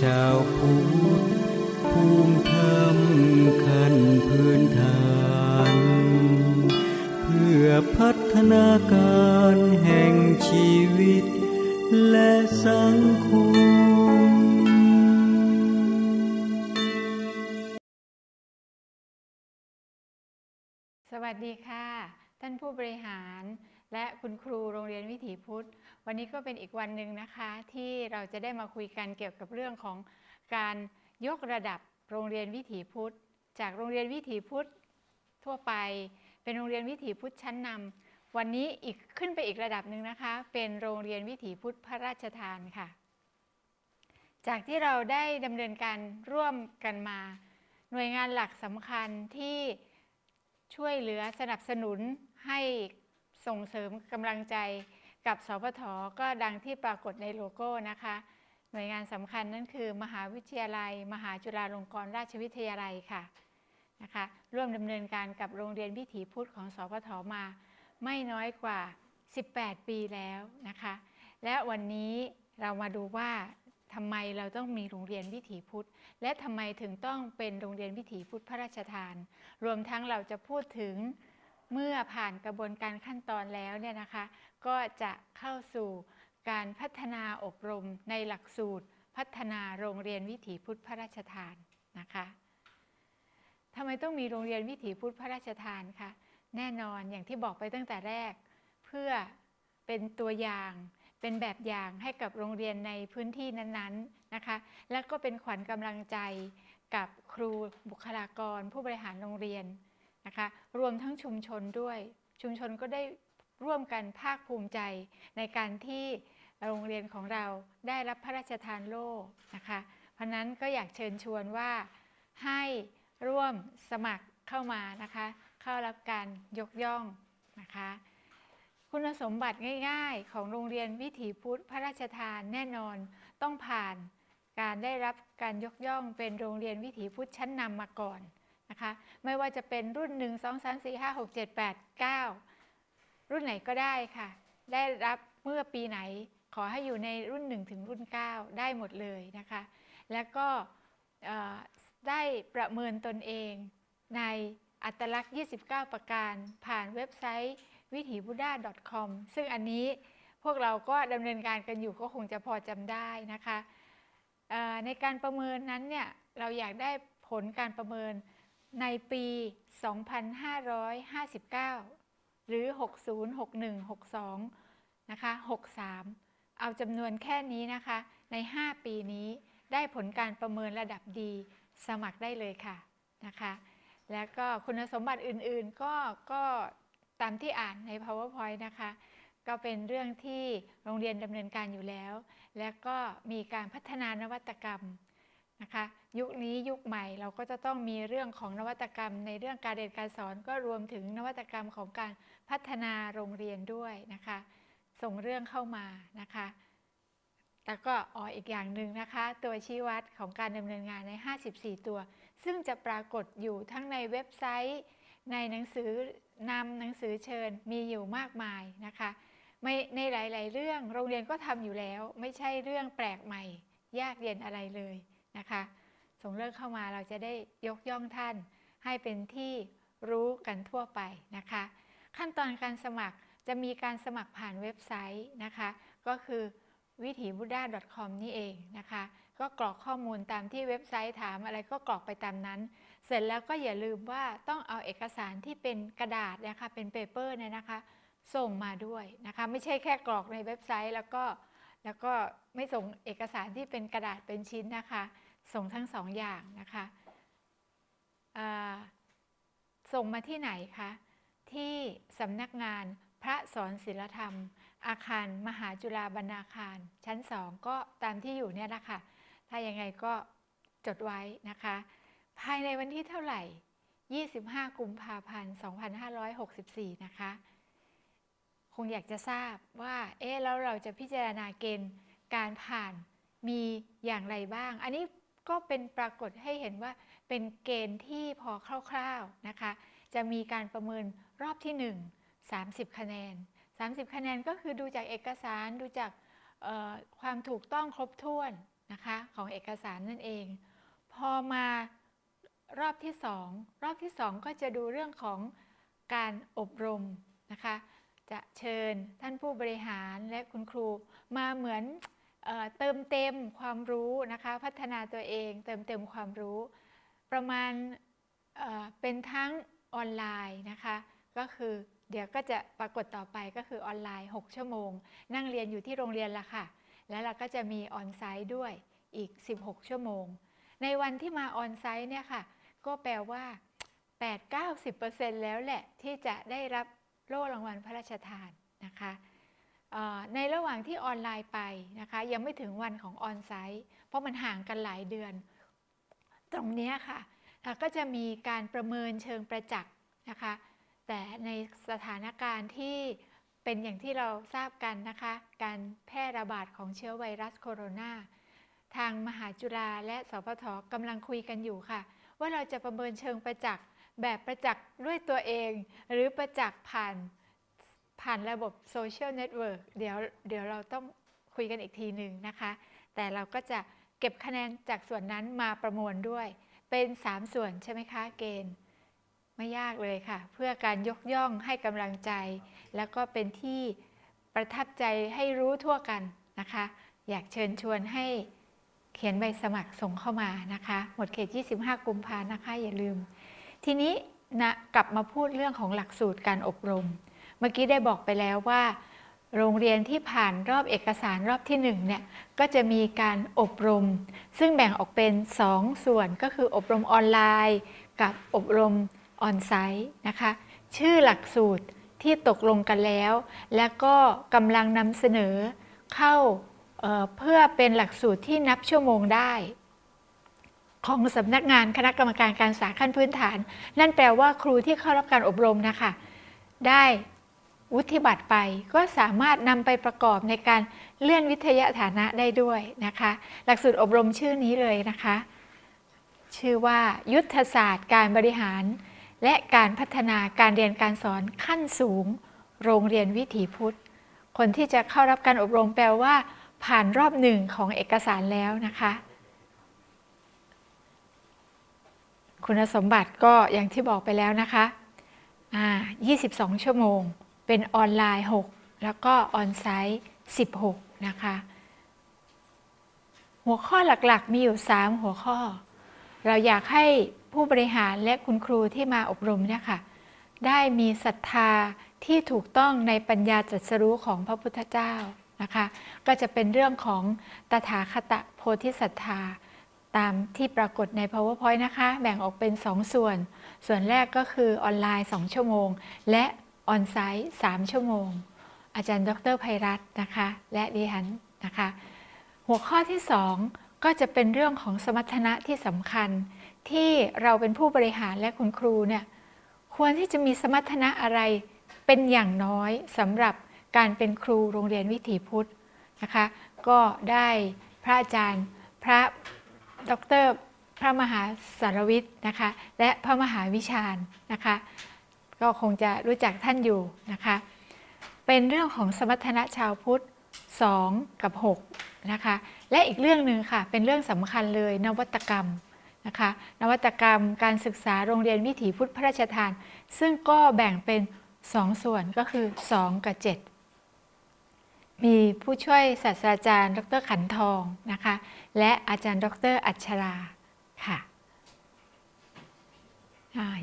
ชาวพุทธภูมิธรรมขั้นพื้นฐาน เพื่อพัฒนาการแห่งชีวิต และสังคมสวัสดีค่ะ ท่านผู้บริหาร และคุณครูโรงเรียนวิถีพุทธ วันนี้ก็เป็นอีกวันหนึ่งนะคะที่เราจะได้มาคุยกันเกี่ยวกับเรื่องของการยกระดับโรงเรียนวิถีพุทธ จากโรงเรียนวิถีพุทธทั่วไป เป็นโรงเรียนวิถีพุทธชั้นนำวันนี้อีกขึ้นไปอีกระดับหนึ่งนะคะ เป็นโรงเรียนวิถีพุทธพระราชทานค่ะ จากที่เราได้ดำเนินการร่วมกันมา หน่วยงานหลักสำคัญที่ช่วยเหลือสนับสนุนให้ ส่งเสริมกำลังใจกับสพทก็ดังที่ปรากฏในโลโก้นะคะ หน่วยงานสำคัญนั่นคือ มหาวิทยาลัย มหาจุฬาลงกรณราชวิทยาลัยค่ะนะคะร่วมดำเนินการกับโรงเรียนวิถีพุทธของสพทมา ไม่น้อยกว่า 18 ปีแล้วนะคะ และวันนี้เรามาดูว่าทำไมเราต้องมีโรงเรียนวิถีพุทธ และทำไมถึงต้องเป็นโรงเรียนวิถีพุทธพระราชทาน รวมทั้งเราจะพูดถึง เมื่อผ่านกระบวนการขั้นตอนแล้วเนี่ยนะคะ ก็จะเข้าสู่การพัฒนาอบรมในหลักสูตร พัฒนาโรงเรียนวิถีพุทธพระราชทานนะคะทำไมต้องมีโรงเรียนวิถีพุทธพระราชทานคะแน่นอนอย่างที่บอกไปตั้งแต่แรก เพื่อเป็นตัวอย่างเป็นแบบอย่างให้กับโรงเรียนในพื้นที่นั้นๆนะคะ และก็เป็นขวัญกำลังใจกับครูบุคลากรผู้บริหารโรงเรียน นะคะ รวมทั้งชุมชนด้วย ชุมชนก็ได้ร่วมกันภาคภูมิใจในการที่โรงเรียนของเราได้รับพระราชทานโล่นะคะ เพราะนั้นก็อยากเชิญชวนว่าให้ร่วมสมัครเข้ามานะคะ เข้ารับการยกย่องนะคะ คุณสมบัติง่าย ๆ ของโรงเรียนวิถีพุทธพระราชทานแน่นอนต้องผ่านการได้รับการยกย่องเป็นโรงเรียนวิถีพุทธชั้นนำมาก่อน นะคะ ไม่ว่าจะเป็นรุ่น 1 2 3 4 5 6 7 8 9 รุ่นไหนก็ได้ค่ะ ได้รับเมื่อปีไหนขอให้อยู่ในรุ่น 1 ถึงรุ่น 9 ได้หมดเลยนะคะ แล้วก็ได้ประเมินตนเองในอัตลักษณ์ 29 ประการ ผ่านเว็บไซต์วิถีบุดา .com ซึ่งอันนี้พวกเราก็ดำเนินการกันอยู่ก็คงจะพอจำได้นะคะ ในการประเมินนั้นเนี่ยเราอยากได้ผลการประเมิน ในปี 2559 หรือ 60 61 62 นะคะ 63 เอาจำนวนแค่นี้นะคะ ใน 5 ปีนี้ได้ผลการประเมินระดับดีสมัครได้เลยค่ะนะคะ แล้วก็คุณสมบัติอื่นๆ ก็ก็ตามที่อ่านใน powerpoint นะคะ ก็เป็นเรื่องที่โรงเรียนดำเนินการอยู่แล้ว และก็มีการพัฒนานวัตกรรม นะคะยุคนี้ยุคใหม่เราก็จะต้องมีเรื่องของนวัตกรรม ในเรื่องการเรียนการสอนก็รวมถึงนวัตกรรมของการพัฒนาโรงเรียนด้วยนะคะ ส่งเรื่องเข้ามานะคะแล้วก็อ๋ออีกอย่างหนึ่งนะคะ ตัวชี้วัดของการดำเนินงานใน 54 ตัว ซึ่งจะปรากฏอยู่ทั้งในเว็บไซต์ ในหนังสือนำหนังสือเชิญมีอยู่มากมายนะคะไม่ในหลาย ๆ เรื่องโรงเรียนก็ทำอยู่แล้ว ไม่ใช่เรื่องแปลกใหม่ ยากเย็นอะไรเลย นะคะส่งเรื่องเข้ามาเราจะได้ยกย่องท่าน ให้เป็นที่รู้กันทั่วไปนะคะ ขั้นตอนการสมัครจะมีการสมัครผ่านเว็บไซต์นะคะ ก็คือวิถีบุดา .com นี่เองนะคะ ก็กรอกข้อมูลตามที่เว็บไซต์ถามอะไรก็กรอกไปตามนั้น เสร็จแล้วก็อย่าลืมว่าต้องเอาเอกสารที่เป็นกระดาษนะคะเป็นเปเปอร์เนี่ยนะคะ ส่งมาด้วยนะคะ ไม่ใช่แค่กรอกในเว็บไซต์แล้วก็แล้วก็ไม่ส่งเอกสารที่เป็นกระดาษเป็นชิ้นนะคะ ส่งทั้งสองอย่างนะคะส่งมาที่ไหนคะที่สำนักงานพระสอนศิลธรรม อาคารมหาจุฬาบรรณาคาร ชั้นสองก็ตามที่อยู่เนี่ยนะคะถ้ายังไงก็จดไว้นะคะ ภายในวันที่เท่าไหร่ 25 กุมภาพันธ์ 2564 นะคะ คงอยากจะทราบว่า เอ๊ะ แล้วเราจะพิจารณาเกณฑ์การผ่านมีอย่างไรบ้าง อันนี้ ก็เป็นปรากฏให้เห็นว่าเป็นเกณฑ์ที่พอคร่าวๆนะคะ จะมีการประเมินรอบที่ 1 30 คะแนน 30 คะแนนก็คือดูจากเอกสารดูจากความถูกต้องครบถ้วนนะคะของเอกสารนั่นเอง พอมารอบที่สองรอบที่สองก็จะดูเรื่องของการอบรมนะคะ จะเชิญท่านผู้บริหารและคุณครูมาเหมือน เติมเต็มความรู้นะคะพัฒนาตัวเอง เติมเต็มความรู้ ประมาณเเป็นทั้งออนไลน์นะคะก็คือเดี๋ยวก็จะปรากฏต่อไปก็คือออนไลน์ 6 ชั่วโมง นั่งเรียนอยู่ที่โรงเรียนละค่ะ แล้วเราก็จะมีออนไซต์ด้วยอีก 16 ชั่วโมง ในวันที่มาออนไซต์เนี่ยค่ะก็แปลว่า 8-90%แล้วแหละที่จะได้รับโล่รางวัลพระราชทานนะคะ ในระหว่างที่ออนไลน์ไปนะคะ ยังไม่ถึงวันของออนไซต์เพราะมันห่างกันหลายเดือน ตรงนี้ค่ะเอ่อก็จะมีการประเมินเชิงประจักษ์นะคะ แต่ในสถานการณ์ที่เป็นอย่างที่เราทราบกันนะคะ การแพร่ระบาดของเชื้อไวรัสโคโรนาทางมหาจุฬาและสพทกำลังคุยกันอยู่ค่ะ ว่าเราจะประเมินเชิงประจักษ์แบบประจักษ์ด้วยตัวเอง หรือประจักษ์ผ่าน ผ่านระบบโซเชียลเน็ตเวิร์กเดี๋ยวเดี๋ยวเราต้องคุยกันอีกทีหนึ่งนะคะ แต่เราก็จะเก็บคะแนนจากส่วนนั้นมาประมวลด้วย เป็น 3 ส่วนใช่ไหมคะเกณฑ์ไม่ยากเลยค่ะ เพื่อการยกย่องให้กำลังใจ แล้วก็เป็นที่ประทับใจให้รู้ทั่วกันนะคะ อยากเชิญชวนให้เขียนใบสมัครส่งเข้ามานะคะ หมดเขต 25 กุมภานะคะ อย่าลืม ทีนี้นะกลับมาพูดเรื่องของหลักสูตรการอบรม มื่อกี้ได้บอกไปแล้วว่า โรงเรียนที่ผ่านรอบเอกสารรอบที่1เนี่ยก็จะมีการอบรม ซึ่งแบ่งออกเป็น 2 ส่วนก็คืออบรมออนไลน์ กับอบรมออนไซต์นะคะชื่อหลักสูตรที่ตกลงกันแล้ว และก็กำลังนำเสนอเข้าเเพื่อเป็นหลักสูตรที่นับชั่วโมงได้ ของสำนักงานคณะกรรมการการศึกษาขั้นพื้นฐาน นั่นแปลว่าครูที่เข้ารับการอบรมนะคะ ได้ วุฒิบัตรไป ก็สามารถนำไปประกอบในการเลื่อนวิทยาฐานะได้ด้วยนะคะ หลักสูตรอบรมชื่อนี้เลยนะคะ ชื่อว่ายุทธศาสตร์การบริหาร และการพัฒนาการเรียนการสอนขั้นสูง โรงเรียนวิถีพุทธ คนที่จะเข้ารับการอบรมแปลว่า ผ่านรอบหนึ่งของเอกสารแล้วนะคะ คุณสมบัติก็อย่างที่บอกไปแล้วนะคะ 22 ชั่วโมง เป็นออนไลน์ 6 แล้วก็ออนไซต์ 16 นะคะ หัวข้อหลักๆ มีอยู่ 3 หัวข้อ เราอยากให้ผู้บริหารและคุณครูที่มาอบรมเนี่ยค่ะ ได้มีศรัทธาที่ถูกต้องในปัญญาตรัสรู้ของพระพุทธเจ้านะคะ ก็จะเป็นเรื่องของตถาคตโพธิศรัทธาตามที่ปรากฏใน powerpoint นะคะ แบ่งออกเป็น 2 ส่วน ส่วนแรกก็คือออนไลน์ 2 ชั่วโมง และ ออนไซต์3ชั่วโมง อาจารย์ ดรไพรัตน์นะคะ และดิฉันนะคะ หัวข้อที่ 2 ก็จะเป็นเรื่องของสมรรถนะที่สำคัญ ที่เราเป็นผู้บริหารและคุณครูเนี่ยควรที่จะมีสมรรถนะอะไรเป็นอย่างน้อยสำหรับการเป็นครูโรงเรียนวิถีพุทธนะคะ ก็ได้พระอาจารย์พระดรพระมหาสารวิทย์นะคะ และพระมหาวิชาญนะคะ ก็คงจะรู้จักท่านอยู่นะคะ เป็นเรื่องของสมรรถนะชาวพุทธ 2 กับ 6 นะคะ และอีกเรื่องหนึ่งค่ะ เป็นเรื่องสำคัญเลยนวัตกรรมนะคะ นวัตกรรมการศึกษาโรงเรียนวิถีพุทธพระราชทาน ซึ่งก็แบ่งเป็น 2 ส่วนก็คือ 2 กับ 7 มีผู้ช่วยศาสตราจารย์ ดรขันทองนะคะ และอาจารย์ดรอัชราค่ะ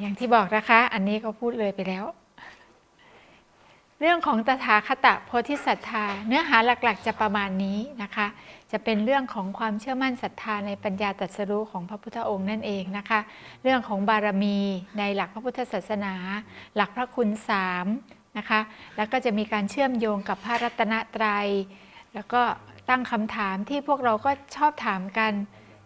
อย่างที่บอกนะคะ อันนี้ก็พูดเลยไปแล้ว เรื่องของตถาคตโพธิศรัทธา เนื้อหาหลักๆ จะประมาณนี้นะคะ จะเป็นเรื่องของความเชื่อมั่นศรัทธาในปัญญาตรัสรู้ของพระพุทธองค์นั่นเองนะคะ เรื่องของบารมีในหลักพระพุทธศาสนา หลักพระคุณสามนะคะ แล้วก็จะมีการเชื่อมโยงกับพระรัตนตรัย แล้วก็ตั้งคำถามที่พวกเราก็ชอบถามกัน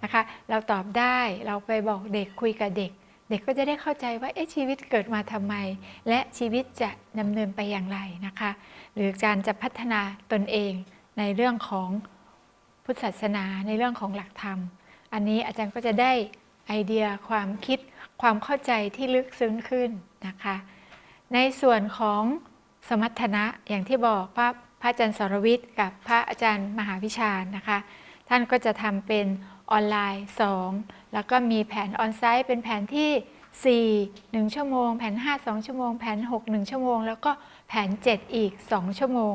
นะคะ เราตอบได้ เราไปบอกเด็กคุยกับเด็ก เด็กก็จะได้เข้าใจว่าเอ๊ะชีวิตเกิดมาทำไม และชีวิตจะดำเนินไปอย่างไรนะคะ หรือการจะพัฒนาตนเองในเรื่องของพุทธศาสนาในเรื่องของหลักธรรม อันนี้อาจารย์ก็จะได้ไอเดียความคิดความเข้าใจที่ลึกซึ้งขึ้นนะคะ ในส่วนของสมรรถนะอย่างที่บอกพระพระอาจารย์สรวิทย์กับพระอาจารย์มหาวิชานะคะ ท่านก็จะทำเป็น ออนไลน์ 2 แล้วก็มีแผนออนไซต์เป็นแผนที่ 4 1 ชั่วโมง แผน 5 2 ชั่วโมง แผน 6 1 ชั่วโมง แล้วก็แผน 7 อีก 2 ชั่วโมง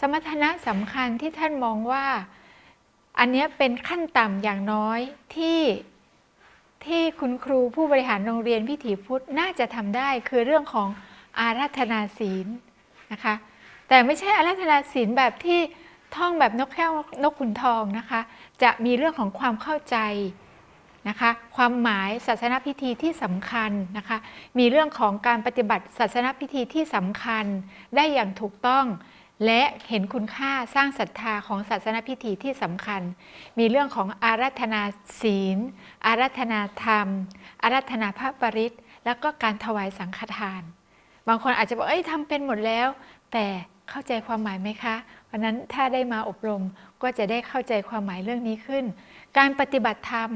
สมรรถนะสำคัญที่ท่านมองว่า อันนี้เป็นขั้นต่ำอย่างน้อยที่ที่คุณครูผู้บริหารโรงเรียนวิถีพุทธน่าจะทำได้คือเรื่องของอาราธนาศีลนะคะ แต่ไม่ใช่อาราธนาศีลแบบที่ ท่องแบบนกแก้วนกขุนทองนะคะ จะมีเรื่องของความเข้าใจนะคะ ความหมายศาสนพิธีที่สำคัญนะคะ มีเรื่องของการปฏิบัติศาสนพิธีที่สำคัญ ได้อย่างถูกต้อง และเห็นคุณค่าสร้างศรัทธาของศาสนพิธีที่สำคัญ มีเรื่องของอารัธนาศีล อารัธนาธรรม อารัธนาพระปริตแล้วก็การถวายสังฆทาน บางคนอาจจะบอกเอ้ยทำเป็นหมดแล้ว แต่เข้าใจความหมายไหมคะ เพราะนั้นถ้าได้มาอบรมก็จะได้เข้าใจความหมายเรื่องนี้ขึ้น การปฏิบัติธรรม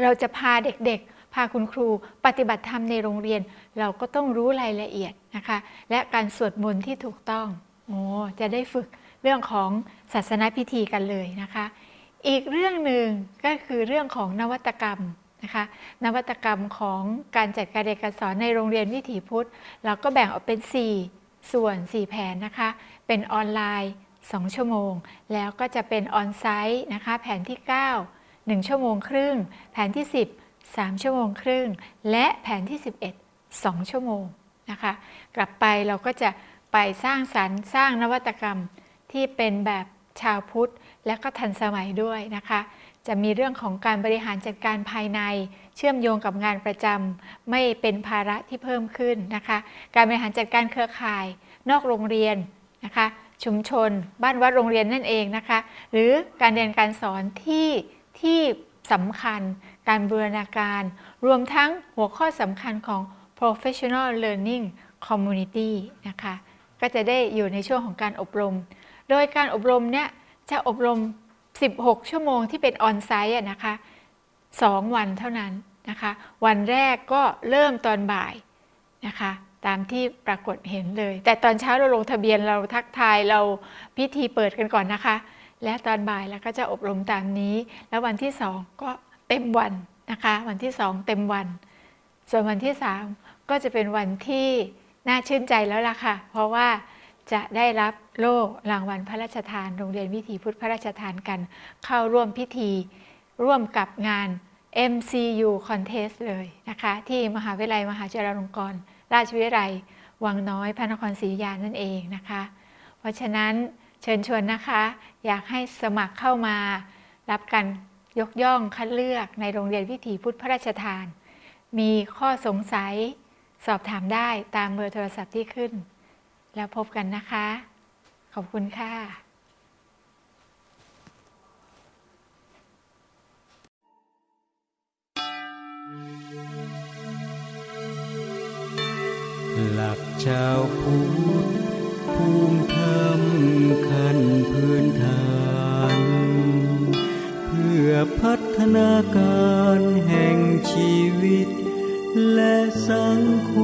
เราจะพาเด็กๆ พาคุณครูปฏิบัติธรรมในโรงเรียน เราก็ต้องรู้รายละเอียดนะคะ และการสวดมนต์ที่ถูกต้องโอ้จะได้ฝึกเรื่องของศาสนพิธีกันเลยนะคะ อีกเรื่องหนึ่งก็คือเรื่องของนวัตกรรมนะคะนวัตกรรมของการจัดการเรียนการสอนในโรงเรียนวิถีพุทธ เราก็แบ่งออกเป็น 4 ส่วน 4 แผนนะคะ เป็นออนไลน์ 2 ชั่วโมง แล้วก็จะเป็นออนไซต์นะคะแผนที่ 9 1 ชั่วโมงครึ่ง แผนที่ 10 3 ชั่วโมงครึ่ง และแผนที่ 11 2 ชั่วโมงนะคะ กลับไปเราก็จะไปสร้างสรรค์สร้างนวัตกรรมที่เป็นแบบชาวพุทธ และก็ทันสมัยด้วยนะคะ จะมีเรื่องของการบริหารจัดการภายใน เชื่อมโยงกับงานประจำไม่เป็นภาระที่เพิ่มขึ้นนะคะ การบริหารจัดการเครือข่าย นอกโรงเรียน นะคะ ชุมชนบ้านวัดโรงเรียนนั่นเองนะคะ หรือการเรียนการสอนที่ที่สำคัญ การบูรณาการ รวมทั้งหัวข้อสำคัญของ professional learning community นะคะ ก็จะได้อยู่ในช่วงของการอบรม โดยการอบรมเนี่ยจะอบรม 16 ชั่วโมงที่เป็นออนไซต์อะนะคะ 2 วันเท่านั้นนะคะ วันแรกก็เริ่มตอนบ่ายนะคะ ตามที่ปรากฏเห็นเลย แต่ตอนเช้าเราลงทะเบียนเราทักทายเราพิธีเปิดกันก่อนนะคะ และตอนบ่ายเราก็จะอบรมตามนี้ แล้ววันที่2ก็เต็มวันนะคะ วันที่2เต็มวัน ส่วนวันที่3ก็จะเป็นวันที่น่าชื่นใจแล้วล่ะค่ะ เพราะว่าจะได้รับโล่รางวัลพระราชทาน โรงเรียนวิถีพุทธพระราชทานกัน เข้าร่วมพิธีร่วมกับงาน MCU Contest เลยนะคะ ที่มหาวิทยาลัยมหาจุฬาลงกรณ ราชวิทยาลัยวังน้อยพระนครศรีอยุธยานั่นเองนะคะ เพราะฉะนั้นเชิญชวนนะคะ อยากให้สมัครเข้ามา รับการยกย่องคัดเลือกในโรงเรียนวิถีพุทธพระราชทาน มีข้อสงสัยสอบถามได้ตามเบอร์โทรศัพท์ที่ขึ้น แล้วพบกันนะคะ ขอบคุณค่ะ ชาวพุทธภูมิธรรมขั้นพื้นฐาน เพื่อพัฒนาการแห่งชีวิต และสังคม